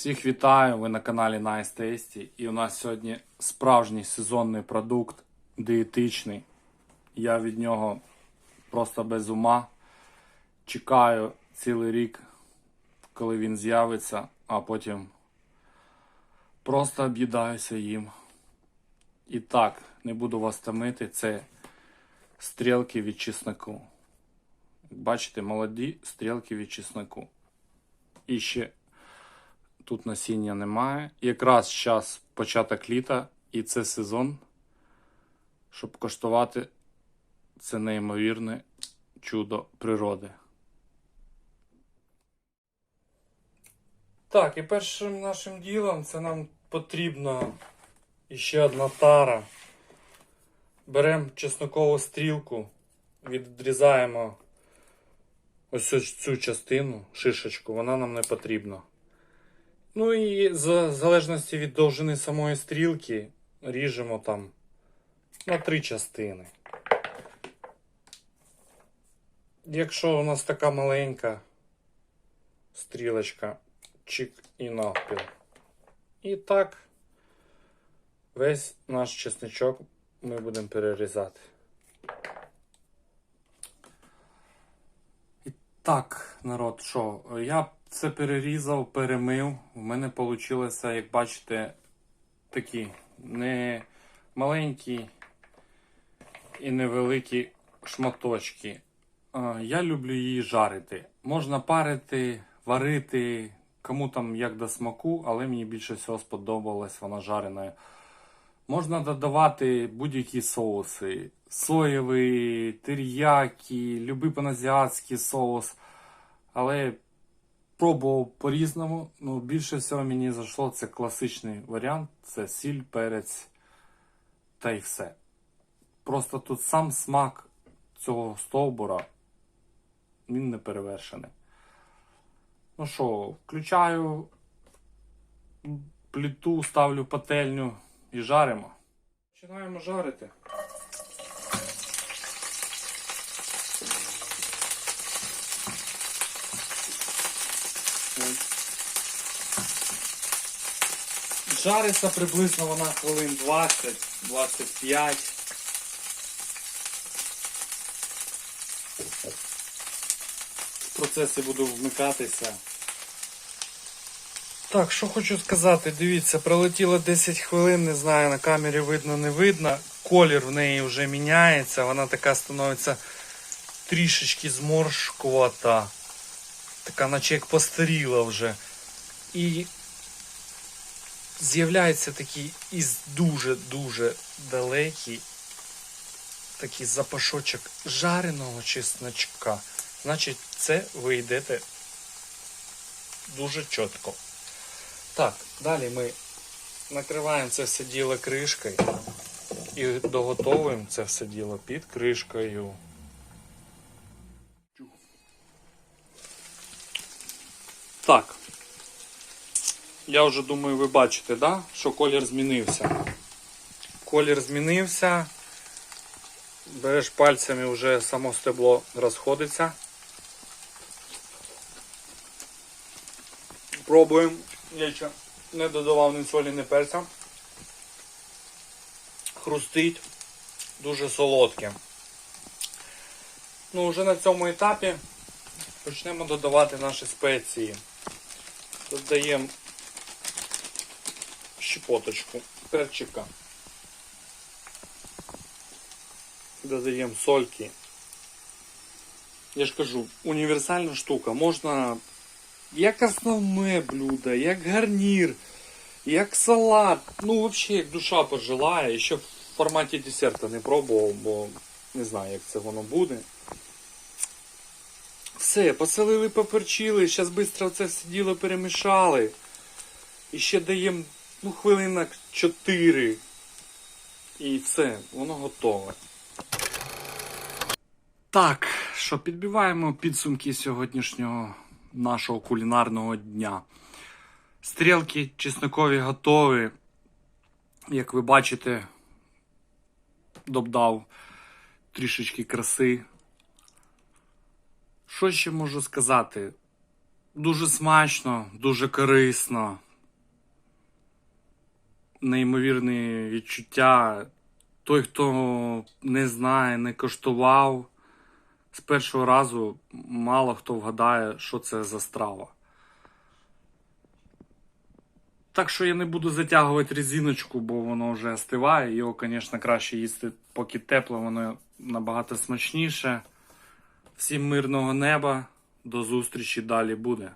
Всіх вітаю! Ви на каналі Nice Tasty. І у нас сьогодні справжній сезонний продукт, дієтичний. Я від нього просто без ума. Чекаю цілий рік, коли він з'явиться, а потім просто об'їдаюся їм. І так, не буду вас томити, це стрілки від чесноку. Бачите, молоді стрілки від чесноку. І ще тут насіння немає. Якраз зараз початок літа, і це сезон, щоб коштувати це неймовірне чудо природи. Так, і першим нашим ділом це нам потрібно іще одна тара. Беремо чеснокову стрілку, відрізаємо ось цю частину, шишечку, вона нам не потрібна. Ну і в залежності від довжини самої стрілки ріжемо там на три частини. Якщо у нас така маленька стрілочка, чик і навпіл. І так весь наш чесничок ми будемо перерізати. І так, народ, що, я це перерізав, перемив. У мене вийшло, як бачите, такі не маленькі і невеликі шматочки. Я люблю її жарити. Можна парити, варити, кому там як до смаку, але мені більше всього сподобалась вона жареною. Можна додавати будь-які соуси. Соєвий, теріякі, любий паназіатський соус. Але пробував по-різному. Ну, більше всього мені зайшло це класичний варіант. Це сіль, перець та й все. Просто тут сам смак цього стовбура, він не перевершений. Ну що, включаю плиту, ставлю пательню і жаримо. Починаємо жарити. Жариться приблизно вона хвилин 20-25. В процесі буду вмикатися. Так, що хочу сказати, дивіться, пролетіло 10 хвилин, не знаю, на камері видно, не видно. Колір в неї вже міняється, вона така становиться трішечки зморшкувата. Така, наче як постаріла вже. І з'являється такий із дуже-дуже далекий такий запашочок жареного чесночка. Значить, це ви йдете дуже чітко. Так, далі ми накриваємо це все діло кришкою і доготовуємо це все діло під кришкою. Так. Я вже думаю, ви бачите, да? що колір змінився. Колір змінився. Береш пальцями вже само стебло розходиться. Пробуємо. Я ще не додавав ні солі, ні перця. Хрустить дуже солодке. Ну, вже на цьому етапі почнемо додавати наші спеції. Додаємо щепоточку перчика. Додаємо сольки. Я ж кажу, універсальна штука. Можна як основне блюдо, як гарнір, як салат. Ну, взагалі, як душа пожелає. Ще в форматі десерта не пробував, бо не знаю, як це воно буде. Все, посолили, поперчили, зараз швидко це все діло перемішали. І ще даємо ну, хвилинок 4. І все, воно готове. Так, що підбиваємо підсумки сьогоднішнього нашого кулінарного дня. Стрілки чеснокові готові. Як ви бачите, додав трішечки краси. Що ще можу сказати? Дуже смачно, дуже корисно. неймовірні відчуття. Той, хто не знає, не коштував, з першого разу мало хто вгадає, що це за страва. Так що я не буду затягувати резиночку, бо воно вже остиває. Його, звісно, краще їсти поки тепло, воно набагато смачніше. Всім мирного неба. До зустрічі далі буде.